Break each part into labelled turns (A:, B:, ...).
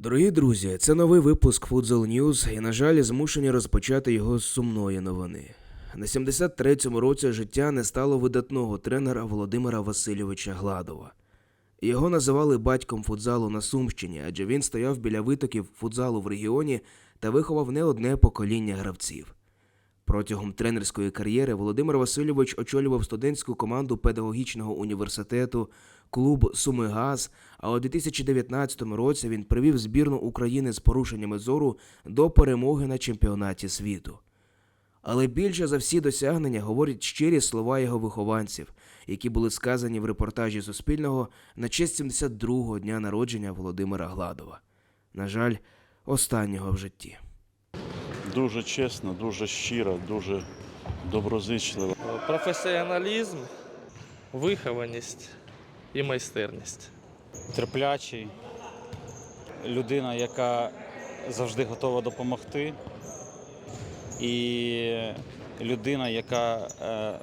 A: Дорогі друзі, це новий випуск Futsal News і, на жаль, змушені розпочати його з сумної новини. На 73-му році життя не стало видатного тренера Володимира Васильовича Гладова. Його називали батьком футзалу на Сумщині, адже він стояв біля витоків футзалу в регіоні та виховав не одне покоління гравців. Протягом тренерської кар'єри Володимир Васильович очолював студентську команду педагогічного університету, клуб Сумигаз. А у 2019 році він привів збірну України з порушеннями зору до перемоги на чемпіонаті світу. Але більше за всі досягнення говорять щирі слова його вихованців, які були сказані в репортажі Суспільного на честь 72-го дня народження Володимира Гладова. На жаль, останнього в житті.
B: Дуже чесно, дуже щиро, дуже доброзичливо.
C: професіоналізм, вихованість і майстерність.
D: терплячий, людина, яка завжди готова допомогти, і людина, яка е,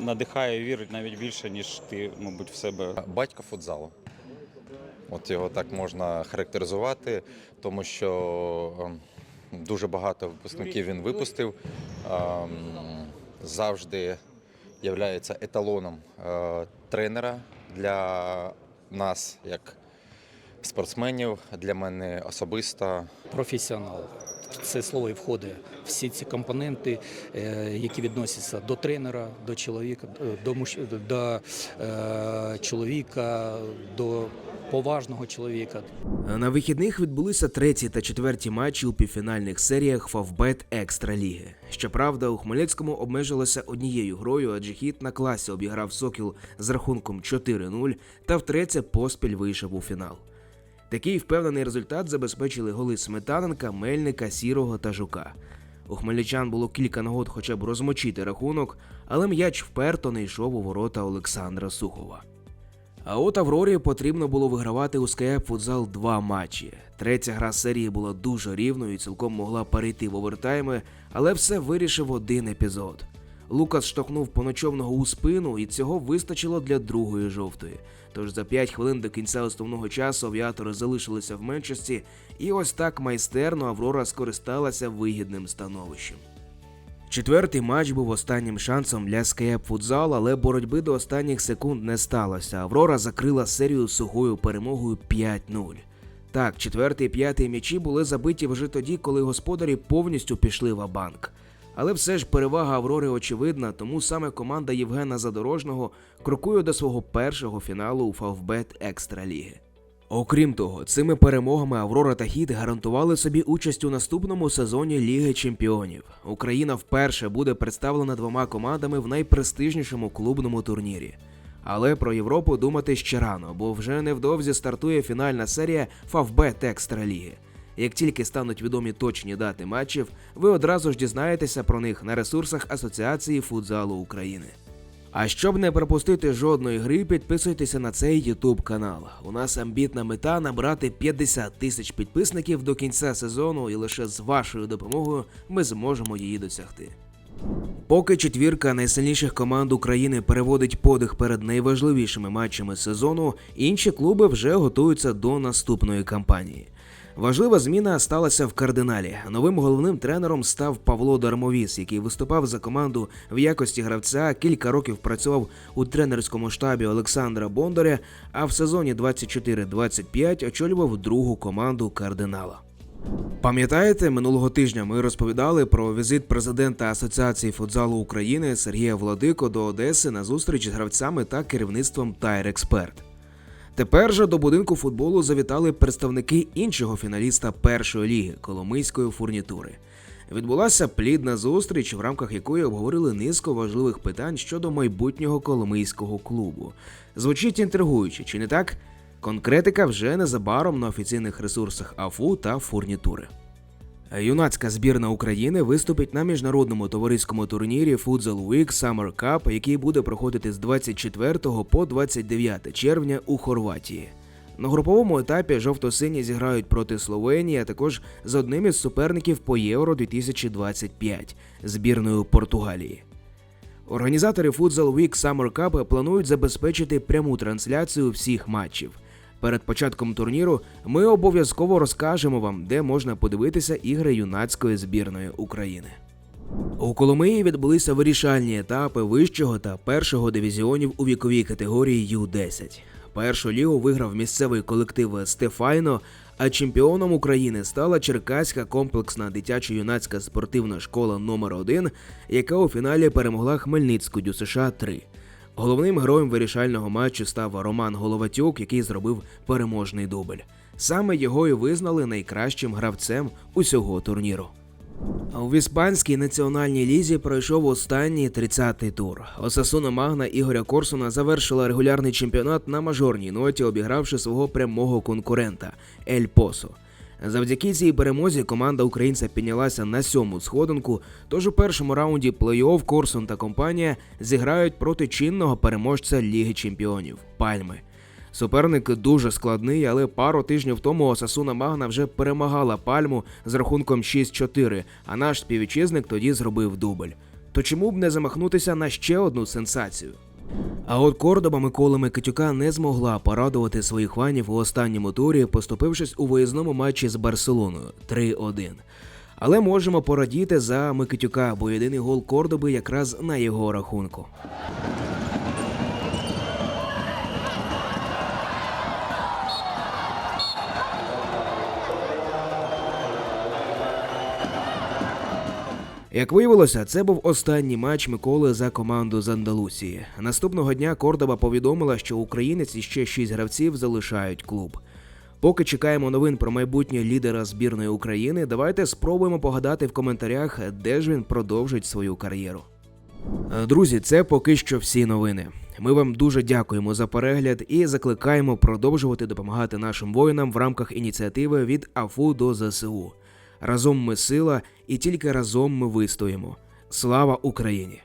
D: надихає і вірить навіть більше, ніж ти, мабуть, в себе.
E: Батько футзалу. От його так можна характеризувати, тому що ем, дуже багато випускників він випустив. ем, Завжди є еталоном е, тренера для нас, як спортсменів, для мене особисто.
F: професіонал. Це слово і входить всі ці компоненти, е, які відносяться до тренера, до чоловіка, е, до, муж- до е, чоловіка, до поважного чоловіка.
A: На вихідних відбулися треті та четверті матчі у півфінальних серіях Фавбет Екстраліги. Щоправда, у Хмельницькому обмежилося однією грою, адже хід на класі обіграв Сокіл з рахунком 4-0 та втретє поспіль вийшов у фінал. Такий впевнений результат забезпечили голи Сметаненка, Мельника, Сірого та Жука. У хмельничан було кілька нагод хоча б розмочити рахунок, але м'яч вперто не йшов у ворота Олександра Сухова. А от Аврорі потрібно було вигравати у Скайп футзал два матчі. Третя гра серії була дуже рівною і цілком могла перейти в овертайми, але все вирішив один епізод. Лукас штовхнув поночовного у спину, і цього вистачило для другої жовтої. Тож за 5 хвилин до кінця основного часу авіатори залишилися в меншості, і ось так майстерно Аврора скористалася вигідним становищем. Четвертий матч був останнім шансом для Скайп футзал, але боротьби до останніх секунд не сталося. Аврора закрила серію сухою перемогою 5-0. Так, четвертий і п'ятий м'ячі були забиті вже тоді, коли господарі повністю пішли в абанк. Але все ж перевага Аврори очевидна, тому саме команда Євгена Задорожного крокує до свого першого фіналу у Фавбет Екстраліги. Окрім того, цими перемогами Аврора та Хіт гарантували собі участь у наступному сезоні Ліги Чемпіонів. Україна вперше буде представлена двома командами в найпрестижнішому клубному турнірі. Але про Європу думати ще рано, бо вже невдовзі стартує фінальна серія Фавбет Екстраліги. Як тільки стануть відомі точні дати матчів, ви одразу ж дізнаєтеся про них на ресурсах Асоціації футзалу України. А щоб не пропустити жодної гри, підписуйтеся на цей YouTube канал. У нас амбітна мета набрати 50 тисяч підписників до кінця сезону, і лише з вашою допомогою ми зможемо її досягти. Поки четвірка найсильніших команд України переводить подих перед найважливішими матчами сезону, інші клуби вже готуються до наступної кампанії. Важлива зміна сталася в кардиналі. Новим головним тренером став Павло Дармовіс, який виступав за команду в якості гравця, кілька років працював у тренерському штабі Олександра Бондаря, а в сезоні 24-25 очолював другу команду кардинала. Пам'ятаєте, минулого тижня ми розповідали про візит президента Асоціації футзалу України Сергія Владико до Одеси на зустріч з гравцями та керівництвом Тайр Експерт. Тепер же до будинку футболу завітали представники іншого фіналіста першої ліги Коломийської фурнітури. Відбулася плідна зустріч, в рамках якої обговорили низку важливих питань щодо майбутнього коломийського клубу. Звучить інтригуюче, чи не так? Конкретика вже незабаром на офіційних ресурсах АФУ та фурнітури. Юнацька збірна України виступить на міжнародному товариському турнірі Futsal Week Summer Cup, який буде проходити з 24 по 29 червня у Хорватії. На груповому етапі жовто-сині зіграють проти Словенії, а також з одним із суперників по Євро 2025 збірною Португалії. Організатори Futsal Week Summer Cup планують забезпечити пряму трансляцію всіх матчів. Перед початком турніру ми обов'язково розкажемо вам, де можна подивитися ігри юнацької збірної України. У Коломиї відбулися вирішальні етапи вищого та першого дивізіонів у віковій категорії Ю-10. Першу лігу виграв місцевий колектив Стефайно, а чемпіоном України стала Черкаська комплексна дитячо-юнацька спортивна школа номер 1 яка у фіналі перемогла Хмельницьку ДЮСШ 3. Головним героєм вирішального матчу став Роман Головатюк, який зробив переможний дубль. Саме його і визнали найкращим гравцем усього турніру. У іспанській національній лізі пройшов останній 30-й тур. Осасуна Магна Ігоря Корсуна завершила регулярний чемпіонат на мажорній ноті, обігравши свого прямого конкурента Ель Посо. Завдяки цій перемозі команда українця піднялася на сьому сходинку. Тож у першому раунді плей-офф Корсун та компанія зіграють проти чинного переможця Ліги Чемпіонів Пальми. Суперник дуже складний, але пару тижнів тому Осасуна Магна вже перемагала пальму з рахунком 6-4, а наш співвітчизник тоді зробив дубль. То чому б не замахнутися на ще одну сенсацію? А от Кордоба Микола Микитюка не змогла порадувати своїх фанів у останньому турі, поступившись у виїзному матчі з Барселоною 3-1. Але можемо порадіти за Микитюка, бо єдиний гол Кордоби якраз на його рахунку. Як виявилося, це був останній матч Миколи за команду з Андалусії. Наступного дня Кордоба повідомила, що українець і ще шість гравців залишають клуб. Поки чекаємо новин про майбутнє лідера збірної України, давайте спробуємо погадати в коментарях, де ж він продовжить свою кар'єру. Друзі, це поки що всі новини. Ми вам дуже дякуємо за перегляд і закликаємо продовжувати допомагати нашим воїнам в рамках ініціативи від АФУ до ЗСУ. Разом ми сила, і тільки разом ми вистоїмо. Слава Україні!